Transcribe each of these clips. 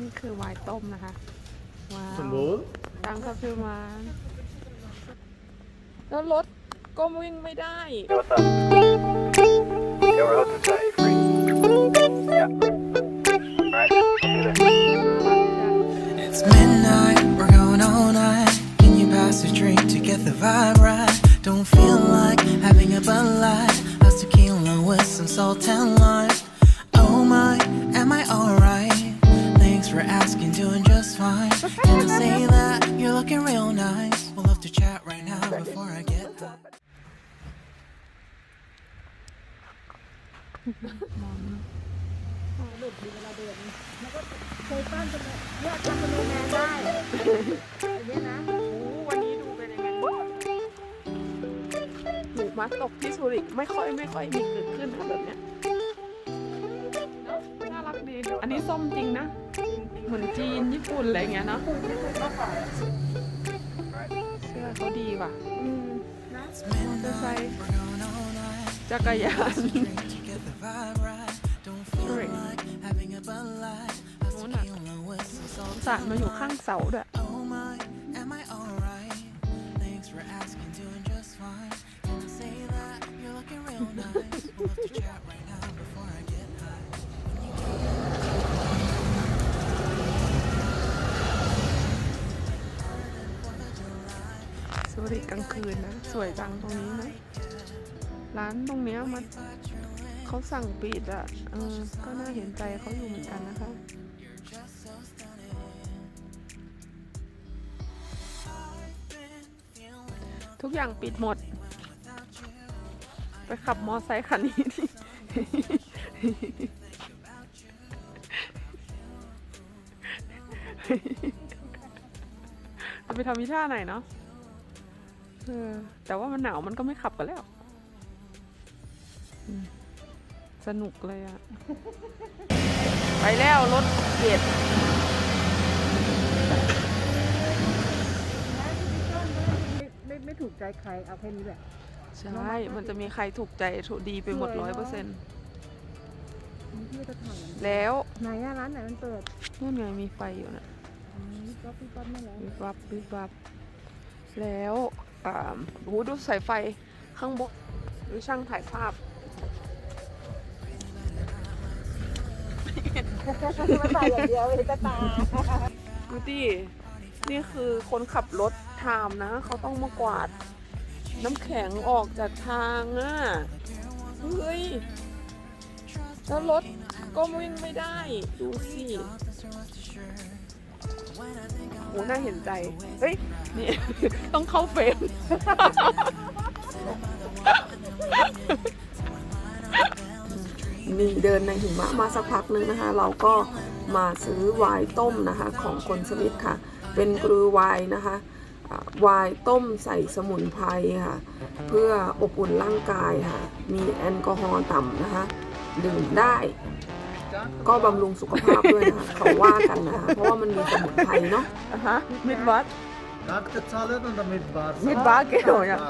นี่คือไวน์ต้มนะคะ ว้าว Vanmorgen. ตังคาฟิลมา แล้วรถก็วิ่งไม่ได้ Hey, what's up? Yeah, we're hosting tonight. You free? Yeah. Alright, see you there. It's midnight, we're going all night. Can you pass a drink to get the vibe right? Don't feel like having a Bud Light. Let's tequila with some salt and lime. Looking real nice? We'll have to chat right now before I get high. วันนี้ดูเป็นยังไงหมูมาตกที่ซูริกไม่ค่อยไม่ค่อยมีเกิดขึ้นนะแบบเนี้ยเนอะน่ารักดี อันนี้ส้มจริงนะ เหมือนจีนญี่ปุ่นอะไรเงี้ยเนาะ เสื้อเขาดีว่ะอืม It's มอเตอร์ไซ midnight, ค์ we're going all night. จักรยาน Drink to get the vibe right. Don't feel Correct. like having a Bud Light. Let's Muna. tequila with some salt สระมาอยู่ข้างเสาด้วย ซูริกลางคืนนะ สวยจังตรงนี้นะ ร้านตรงเนี้ยมันเขาสั่งปิดอะเออก็น่าเห็นใจเขาอยู่เหมือนกันนะคะทุกอย่างปิดหมด ไปขับมอไซค์คันนี้ที่จะไปทำวิชาไหนเนาะ เออ แต่ว่ามันหนาวมันก็ไม่ขับกันแล้วอืมสนุกเลยอะไปแล้วรถเกียรไม่ไม่ถูกใจใครเอาแค่นี้แหละ ใช่ มันจะมีใครถูกใจถูกดีไปหมดสวยร้อยเนเปอร์อะเซ็นต์ที่จะถ่ายแล้วไหนอะร้านไหนมันเปิดนู่นไงมีไฟอยู่นะอืมก็พี่ป๊อปไม่แล้ววิบวับวิบวับแล้วอ่า โอ้โหดูสายไฟข้างบนดูช่างถ่ายภาพมาใส่อย่างเดียวเลยจะตาดูดินี่คือคนขับรถไทม์นะ เขาต้องมากวาด น้ำแข็งออกจากทางอะ เฮ้ย แล้วรถก็วิ่งไม่ได้ ดูสิ โหน่าเห็นใจ เฮ้ย นี่ ต้องเข้าเฟรมนี่เดินในหิมะมาสักพักนึงนะคะ เราก็มาซื้อไวน์ต้มนะคะ ของคนสวิตค่ะ เป็นกรือไวน์นะคะอ่าไวน์ต้มใส่สมุนไพรค่ะ เพื่ออบอุ่นร่างกายค่ะ มีแอลกอฮอล์ต่ำนะคะ ดื่มได้ ก็บำรุงสุขภาพด้วยนะคะเขาว่ากันนะคะเพราะว่ามันมีสมุนไพรเนาะฮะมิดวัด Dakika sağlıyordun da midbar. มิดวัดเกี่ยวอย่าง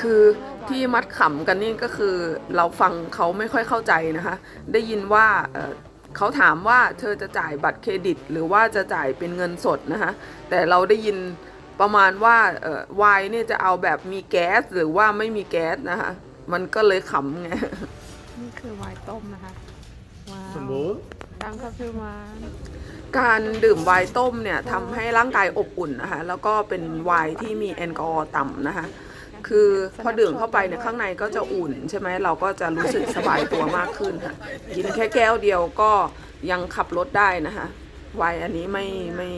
คือที่มัดขำกันนี่ก็คือเราฟังเขาไม่ค่อยเข้าใจนะคะ ได้ยินว่าเอ่อเขาถามว่าเธอจะจ่ายบัตรเครดิต หรือว่าจะจ่ายเป็นเงินสดนะคะ แต่เราได้ยินประมาณว่าเอ่อไวน์เนี่ยจะเอาแบบมีแก๊สหรือว่าไม่มีแก๊สนะคะ มันก็เลยขำไง นี่คือไวน์ต้มนะคะ ว้าว Vanmorgen. ดังคาฟิลมาการดื่มไวน์ต้มเนี่ยทำให้ร่างกายอบอุ่นนะคะ แล้วก็เป็นไวน์ที่มีแอลกอฮอล์ต่ำนะคะ คือพอดื่มเข้าไปเนี่ยข้างในก็จะอุ่นใช่ไหมเราก็จะรู้สึกสบายตัวมากขึ้นค่ะกินแค่แก้วเดียวก็ยังขับรถได้นะคะไวน์อันนี้ไม่ไม่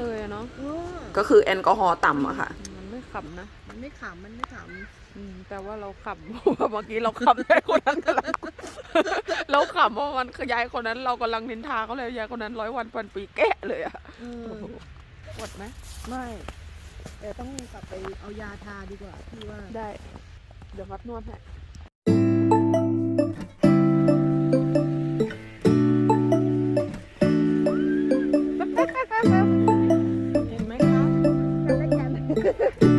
เลยเนาะเออก็คือแอลกอฮอล์ต่ำอะค่ะ มันไม่ขับนะ มันไม่ขำมันไม่ขอืมแต่ว่าเราขับเพราะว่าเมื่อกี้เราขับยายคนนั้นกำลัง เราขับเพราะมันคือยายคนนั้นเรากำลังนินทาเขาเลยยายคนนั้นร้อยวันพันปีแกะเลยอะำเออปวดไหมไม่ แต่ต้องกลับไปเอายาทาดีกว่าพี่ว่า ได้ เดี๋ยวมัดนวดให้เห็นไหมคะแล้วกัน